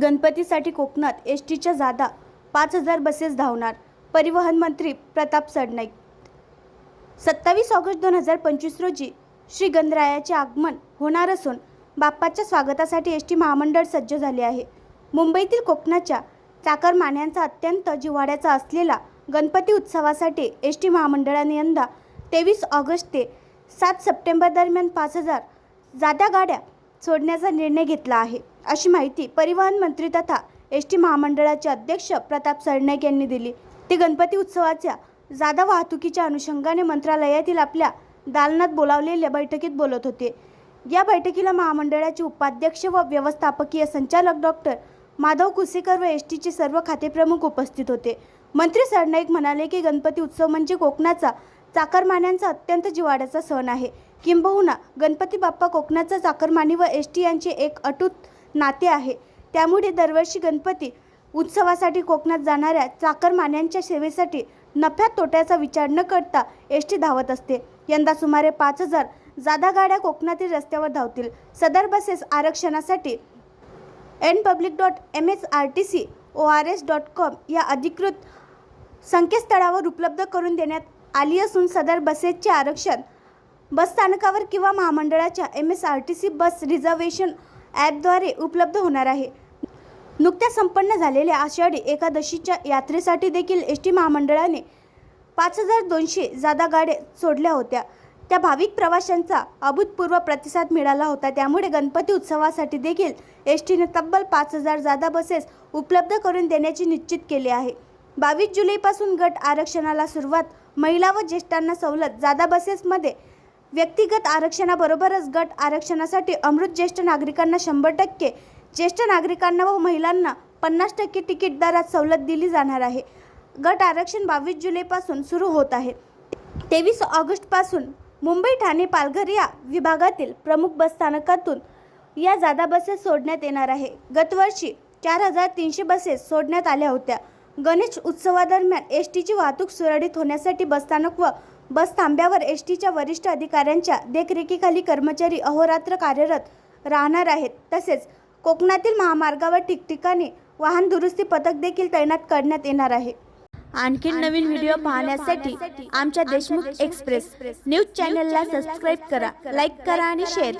गणपतीसाठी कोकणात एस टीच्या जादा पाच हजार बसेस धावणार परिवहन मंत्री प्रताप सरनाईक. सत्तावीस ऑगस्ट दोन हजार पंचवीस रोजी श्री गणरायाचे आगमन होणार असून बाप्पाच्या स्वागतासाठी एस टी महामंडळ सज्ज झाले आहे. मुंबईतील कोकणाच्या चाकरमान्यांचा अत्यंत जिव्हाड्याचा असलेला गणपती उत्सवासाठी एस टी महामंडळाने यंदा तेवीस ऑगस्ट ते सात सप्टेंबर दरम्यान पाच हजार जादा गाड्या सोडण्याचा निर्णय घेतला आहे. अशी माहिती परिवहन मंत्री तथा एस टी महामंडळाचे अध्यक्ष प्रताप सरनाईक यांनी दिली. ते गणपती उत्सवाच्या जादा वाहतुकीच्या अनुषंगाने मंत्रालयातील आपल्या दालनात बोलावलेल्या बैठकीत बोलत होते. या बैठकीला महामंडळाचे उपाध्यक्ष व व्यवस्थापकीय संचालक डॉक्टर माधव कुसेकर व एस टीचे सर्व खातेप्रमुख उपस्थित होते. मंत्री सरनाईक म्हणाले की गणपती उत्सव म्हणजे कोकणाचा चाकरमान्यांचा अत्यंत जिवाड्याचा सण आहे. किंबहुना गणपती बाप्पा कोकणाचा चाकरमानी व एस टी यांचे एक अटूट नाते आहे. त्यामुळे दरवर्षी गणपती उत्सवासाठी कोकणात जाणाऱ्या चाकरमान्यांच्या सेवेसाठी नफ्या तोट्याचा विचार न करता एस टी धावत असते. यंदा सुमारे पाच हजार जादा गाड्या कोकणातील रस्त्यावर धावतील. सदर बसेस आरक्षणासाठी N public dot M S R T C O R S dot com या अधिकृत संकेतस्थळावर उपलब्ध करून देण्यात आली असून सदर बसेसचे आरक्षण बसस्थानकावर किंवा महामंडळाच्या M S R T C bus reservation ॲपद्वारे उपलब्ध होणार आहे. नुकत्याच संपन्न झालेल्या आषाढी एकादशीच्या यात्रेसाठी देखील एस टी महामंडळाने पाच हजार दोनशे जादा गाड्या सोडल्या होत्या. त्या भाविक प्रवाशांचा अभूतपूर्व प्रतिसाद मिळाला होता. त्यामुळे गणपती उत्सवासाठी देखील एस टीने तब्बल पाच हजार जादा बसेस उपलब्ध करून देण्याचे निश्चित केले आहे. बावीस जुलैपासून गट आरक्षणाला सुरुवात महिला व ज्येष्ठांना सवलत जादा बसेसमध्ये व्यक्तिगत आरक्षणाबरोबरच गट आरक्षणासाठी अमृत ज्येष्ठ नागरिकांना शंभर टक्के ज्येष्ठ नागरिकांना व महिलांना पन्नास टक्के तिकीट दरात सवलत दिली जाणार आहे. गट आरक्षण बावीस जुलैपासून सुरू होत आहे. तेवीस ऑगस्टपासून मुंबई ठाणे पालघर या विभागातील प्रमुख बसस्थानकातून या जादा बसेस सोडण्यात येणार आहे. गतवर्षी चार हजार तीनशे बसेस सोडण्यात आल्या होत्या. गणेश उत्सवादरम्यान एस टीची वाहतूक सुरळीत होण्यासाठी बसस्थानक व बस थांब्यावर एस टीच्या वरिष्ठ अधिकाऱ्यांच्या देखरेखीखाली कर्मचारी अहोरात्र कार्यरत राहणार आहेत. तसेच कोकणातील महामार्गावर ठिकठिकाणी वाहन दुरुस्ती पथक देखील तैनात करण्यात येणार आहे. आणखी नवीन व्हिडिओ पाहण्यासाठी आमच्या देशमुख एक्सप्रेस न्यूज चॅनलला सबस्क्राईब करा लाईक करा आणि शेअर करा.